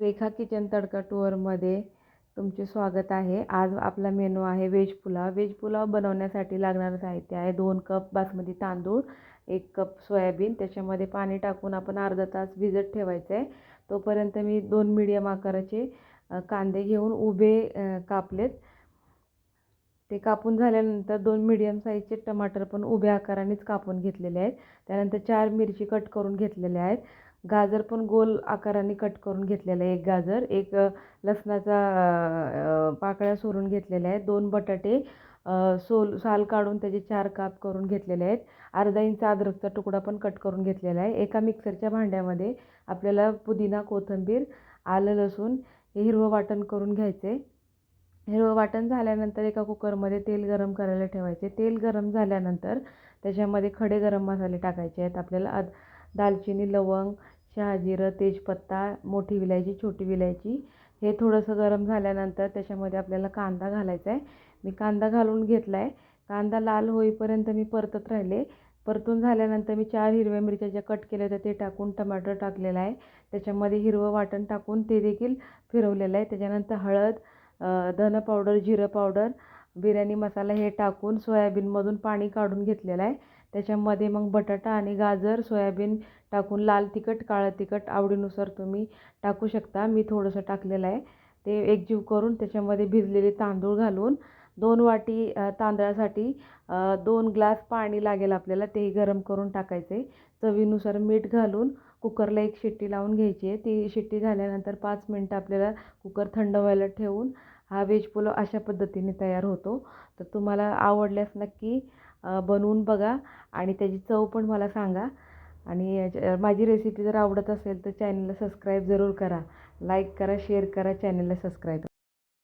रेखा kitchen तडका टूअरमध्ये तुमचे स्वागत आहे. आज आपला मेनू आहे व्हेज पुलाव. व्हेज पुलाव बनवण्यासाठी लागणारं साहित्य आहे. दोन कप बासमती तांदूळ एक कप सोयाबीन त्याच्यामध्ये पाणी टाकून आपण अर्धा तास भिजत ठेवायचं आहे तोपर्यंत मी दोन मीडियम आकाराचे कांदे घेऊन उभे कापलेत. ते कापून झाल्यानंतर दोन मीडियम साईजचे टमाटर पण उभ्या आकारानेच कापून घेतलेले आहेत. त्यानंतर चार मिरची कट करून घेतलेल्या आहेत. गाजर पण गोल आकाराने कट करून घेतलेलं आहे एक गाजर. एक लसणाचा पाकळ्या सोलून घेतलेल्या आहेत. दोन बटाटे सोल साल काढून त्याचे चार काप करून घेतलेले आहेत. अर्धा इंच अद्रकचा तुकडा पण कट करून घेतलेला आहे. एका मिक्सरच्या भांड्यामध्ये आपल्याला पुदिना कोथिंबीर आलं लसूण हे हिरवं वाटण करून घ्यायचे हिरवं वाटण झाल्यानंतर एका कुकरमध्ये तेल गरम करायला ठेवायचे. तेल गरम झाल्यानंतर त्याच्यामध्ये खडे गरम मसाले टाकायचे आहेत. आपल्याला अद दालचिनी लवंग शहाजिरं तेजपत्ता मोठी विलायची छोटी विलायची. हे थोडंसं गरम झाल्यानंतर त्याच्यामध्ये आपल्याला कांदा घालायचा आहे. मी कांदा घालून घेतला आहे कांदा लाल होईपर्यंत मी परतत राहिले. परतून झाल्यानंतर मी चार हिरव्या मिरच्या ज्या कट केल्या होत्या ते टाकून टमाटर टाकलेला आहे. त्याच्यामध्ये हिरवं वाटण टाकून ते देखील फिरवलेलं आहे. त्याच्यानंतर हळद धन पावडर जिरं पावडर बिर्याणी मसाला हे टाकून सोयाबीनमधून पाणी काढून घेतलेलं आहे. त्याच्यामध्ये मग बटाटा आणि गाजर सोयाबीन टाकून लाल तिखट काळं तिखट आवडीनुसार तुम्ही टाकू शकता. मी थोडंसं टाकलेलं आहे. ते एकजीव करून त्याच्यामध्ये भिजलेले तांदूळ घालून दोन वाटी तांदळासाठी दोन ग्लास पाणी लागेल आपल्याला तेही गरम करून टाकायचे. चवीनुसार मीठ घालून कुकरला एक शिट्टी लावून घ्यायची आहे. ती शिट्टी झाल्यानंतर पाच मिनटं आपल्याला कुकर थंड व्हायला ठेवून हा व्हेज पुलाव अशा पद्धतीने तयार होतो. तर तुम्हाला आवडल्यास नक्की बनवून बघा आणि त्याची चव पण मला सांगा. आणि याच्या- माझी रेसिपी जर आवडत असेल तर चॅनलला सबस्क्राईब जरूर करा. लाईक करा शेअर करा चॅनलला सबस्क्राईब